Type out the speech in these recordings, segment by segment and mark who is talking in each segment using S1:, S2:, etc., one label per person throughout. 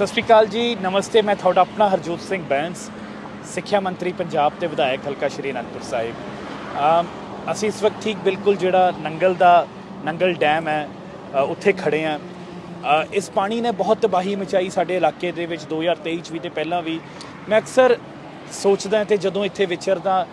S1: ਸਤਿ ਸ਼੍ਰੀ ਅਕਾਲ ਜੀ। ਨਮਸਤੇ, ਮੈਂ ਤੁਹਾਡਾ ਆਪਣਾ ਹਰਜੋਤ ਸਿੰਘ ਬੈਂਸ, ਸਿੱਖਿਆ ਮੰਤਰੀ ਪੰਜਾਬ ਤੇ ਵਿਧਾਇਕ ਹਲਕਾ ਸ਼੍ਰੀ ਅਨੰਦਪੁਰ ਸਾਹਿਬ। ਅਸੀਂ ਇਸ ਵਕਤ ਠੀਕ ਬਿਲਕੁਲ ਜਿਹੜਾ ਨੰਗਲ ਦਾ, ਨੰਗਲ ਡੈਮ ਹੈ ਉੱਥੇ ਖੜੇ ਆ ਇਸ ਪਾਣੀ ਨੇ ਬਹੁਤ ਤਬਾਹੀ ਮਚਾਈ ਸਾਡੇ ਇਲਾਕੇ ਦੇ ਵਿੱਚ 2023 ਚ ਵੀ ਤੇ ਪਹਿਲਾਂ ਵੀ। ਮੈਂ ਅਕਸਰ ਸੋਚਦਾ ਤੇ ਜਦੋਂ ਇੱਥੇ ਵਿਚਰਦਾ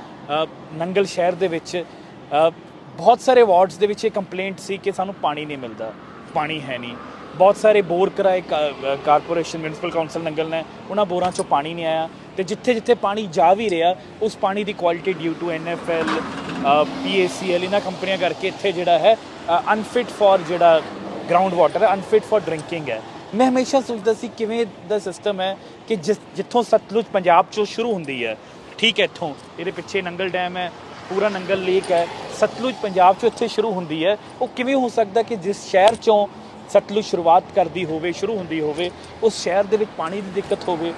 S1: ਨੰਗਲ ਸ਼ਹਿਰ ਦੇ ਵਿੱਚ ਬਹੁਤ ਸਾਰੇ ਵਾਰਡਸ ਦੇ ਵਿੱਚ ਇਹ ਕੰਪਲੇਂਟ ਸੀ ਕਿ ਸਾਨੂੰ ਪਾਣੀ ਨਹੀਂ ਮਿਲਦਾ, ਪਾਣੀ ਹੈ ਨਹੀਂ। ਬਹੁਤ ਸਾਰੇ ਬੋਰ ਕਰਾਏ ਕਾ- ਕਾਰਪੋਰੇਸ਼ਨ ਮਿਊਨਿਸਪਲ ਕਾਉਂਸਲ ਨੰਗਲ ਨੇ, ਉਹਨਾਂ ਬੋਰਾਂ ਚੋਂ ਪਾਣੀ ਨਹੀਂ ਆਇਆ ਤੇ ਜਿੱਥੇ ਜਿੱਥੇ ਪਾਣੀ ਜਾ ਵੀ ਰਿਹਾ, ਉਸ ਪਾਣੀ ਦੀ quality due to NFL PACL ਇਹਨਾਂ ਕੰਪਨੀਆਂ ਕਰਕੇ ਇੱਥੇ ਜਿਹੜਾ ਹੈ ਅਨਫਿਟ ਫॉर ਜਿਹੜਾ ਗਰਾਊਂਡ ਵਾਟਰ ਹੈ ਅਨਫਿਟ ਫॉर ਡਰਿੰਕਿੰਗ ਹੈ। ਮੈਂ ਹਮੇਸ਼ਾ ਸੋਚਦਾ ਸੀ ਕਿਵੇਂ ਦਾ ਸਿਸਟਮ ਹੈ ਕਿ ਜਿਸ ਜਿੱਥੋਂ ਸਤਲੁਜ ਪੰਜਾਬ ਚੋਂ ਸ਼ੁਰੂ ਹੁੰਦੀ ਹੈ। ਠੀਕ ਹੈ ਇੱਥੋਂ, ਇਹਦੇ ਪਿੱਛੇ ਨੰਗਲ ਡੈਮ ਹੈ, ਪੂਰਾ ਨੰਗਲ ਲੇਕ ਹੈ, ਸਤਲੁਜ ਪੰਜਾਬ ਚੋਂ ਇੱਥੇ ਸ਼ੁਰੂ ਹੁੰਦੀ ਹੈ। ਉਹ ਕਿਵੇਂ ਹੋ ਸਕਦਾ ਕਿ ਜਿਸ ਸ਼ਹਿਰ ਚੋਂ ਸਤਲੁਜ ਸ਼ੁਰੂਆਤ ਕਰਦੀ ਹੋਵੇ, ਸ਼ੁਰੂ ਹੁੰਦੀ ਹੋਵੇ, ਉਸ ਸ਼ਹਿਰ ਦੇ ਵਿੱਚ ਪਾਣੀ ਦੀ ਦਿੱਕਤ ਹੋਵੇ,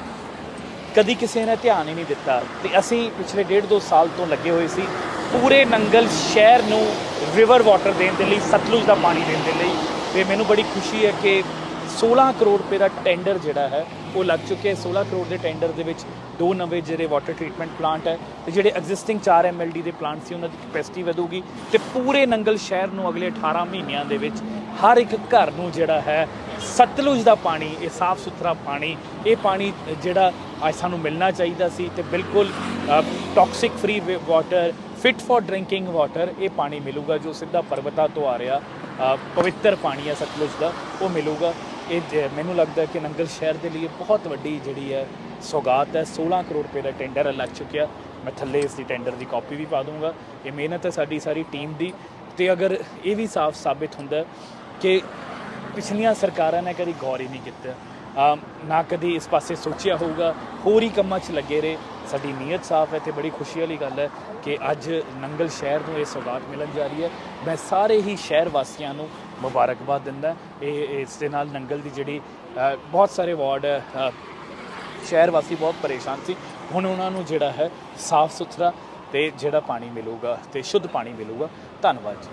S1: ਕਦੀ ਕਿਸੇ ਨੇ ਧਿਆਨ ਹੀ ਨਹੀਂ ਦਿੱਤਾ। ਤੇ ਅਸੀਂ ਪਿਛਲੇ ਡੇਢ ਦੋ ਸਾਲ ਤੋਂ ਲੱਗੇ ਹੋਏ ਸੀ। ਪੂਰੇ ਨੰਗਲ ਸ਼ਹਿਰ ਨੂੰ ਰਿਵਰ ਵਾਟਰ ਦੇਣ ਦੇ ਲਈ, ਸਤਲੁਜ ਦਾ ਪਾਣੀ ਦੇਣ ਦੇ ਲਈ। ਤੇ ਮੈਨੂੰ ਬੜੀ ਖੁਸ਼ੀ ਹੈ ਕਿ 16 ਕਰੋੜ ਰੁਪਏ ਦਾ ਟੈਂਡਰ ਜਿਹੜਾ ਹੈ, ਉਹ ਲੱਗ ਚੁੱਕਿਆ ਹੈ। 16 ਕਰੋੜ ਦੇ ਟੈਂਡਰ ਦੇ ਵਿੱਚ ਦੋ ਨਵੇਂ ਜਿਹੜੇ ਵਾਟਰ ਟ੍ਰੀਟਮੈਂਟ ਪਲਾਂਟ ਹੈ ਤੇ ਜਿਹੜੇ ਐਗਜ਼ਿਸਟਿੰਗ 4 ਐਮਐਲਡੀ ਦੇ ਪਲਾਂਟ ਸੀ, ਉਹਨਾਂ ਦੀ ਕਪੈਸਿਟੀ ਵਧੂਗੀ ਤੇ ਪੂਰੇ ਨੰਗਲ ਸ਼ਹਿਰ ਨੂੰ ਅਗਲੇ 18 ਮਹੀਨਿਆਂ ਦੇ ਵਿੱਚ ਹਰ ਇੱਕ ਘਰ ਨੂੰ ਜਿਹੜਾ ਹੈ, ਸਤਲੁਜ ਦਾ ਪਾਣੀ, ਇਹ ਸਾਫ਼ ਸੁਥਰਾ ਪਾਣੀ, ਇਹ ਪਾਣੀ ਜਿਹੜਾ ਅੱਜ ਸਾਨੂੰ ਮਿਲਣਾ ਚਾਹੀਦਾ ਸੀ ਤੇ ਬਿਲਕੁਲ toxic free water fit for drinking water ਇਹ ਪਾਣੀ ਮਿਲੂਗਾ ਜੋ ਸਿੱਧਾ ਪਰਬਤਾਂ ਤੋਂ ਆ ਰਿਹਾ ਪਵਿੱਤਰ ਪਾਣੀ ਹੈ ਸਤਲੁਜ ਦਾ, ਉਹ ਮਿਲੂਗਾ। ਇਹ ਜ- ਮੈਨੂੰ ਲੱਗਦਾ ਕਿ ਨੰਗਲ ਸ਼ਹਿਰ ਦੇ ਲਈ ਬਹੁਤ ਵੱਡੀ ਜਿਹੜੀ ਹੈ ਸੌਗਾਤ ਹੈ। 16 ਕਰੋੜ ਰੁਪਏ ਦਾ ਟੈਂਡਰ ਲੱਗ ਚੁੱਕਿਆ। ਮੈਂ ਥੱਲੇ ਇਸ ਦੀ ਟੈਂਡਰ ਦੀ ਕਾਪੀ ਵੀ ਪਾ ਦੂੰਗਾ ਇਹ ਮਿਹਨਤ ਹੈ ਸਾਡੀ ਸਾਰੀ ਟੀਮ ਦੀ। ਤੇ ਅਗਰ ਇਹ ਵੀ ਸਾਫ਼ ਸਾਬਿਤ ਹੁੰਦਾ ਕਿ ਪਿਛਲੀਆਂ ਸਰਕਾਰਾਂ ਨੇ ਕਦੀ ਗੌਰ ਹੀ ਨਹੀਂ ਕੀਤਾ। ਨਾ ਕਦੀ ਇਸ ਪਾਸੇ ਸੋਚਿਆ ਹੋਊਗਾ। ਹੋਰ ਹੀ ਕੰਮਾਂ 'ਚ ਲੱਗੇ ਰਹੇ। ਸਾਡੀ ਨੀਅਤ ਸਾਫ਼ ਹੈ ਤੇ ਬੜੀ ਖੁਸ਼ੀ ਵਾਲੀ ਗੱਲ ਹੈ ਕਿ ਅੱਜ ਨੰਗਲ ਸ਼ਹਿਰ ਨੂੰ ਇਹ ਸੌਗਾਤ ਮਿਲਣ ਜਾ ਰਹੀ ਹੈ। ਮੈਂ ਸਾਰੇ ਹੀ ਸ਼ਹਿਰ ਵਾਸੀਆਂ ਨੂੰ ਮੁਬਾਰਕਬਾਦ ਦਿੰਦਾ ਇਹ ਇਸ ਦੇ ਨਾਲ ਨੰਗਲ ਦੀ ਜਿਹੜੀ ਬਹੁਤ ਸਾਰੇ ਵਾਰਡ ਹੈ ਸ਼ਹਿਰ ਵਾਸੀ ਬਹੁਤ ਪਰੇਸ਼ਾਨ ਸੀ। ਹੁਣ ਉਹਨਾਂ ਨੂੰ ਜਿਹੜਾ ਹੈ ਸਾਫ਼ ਸੁਥਰਾ ਤੇ ਜਿਹੜਾ ਪਾਣੀ ਮਿਲੂਗਾ ਤੇ ਸ਼ੁੱਧ ਪਾਣੀ ਮਿਲੂਗਾ। ਧੰਨਵਾਦ ਜੀ।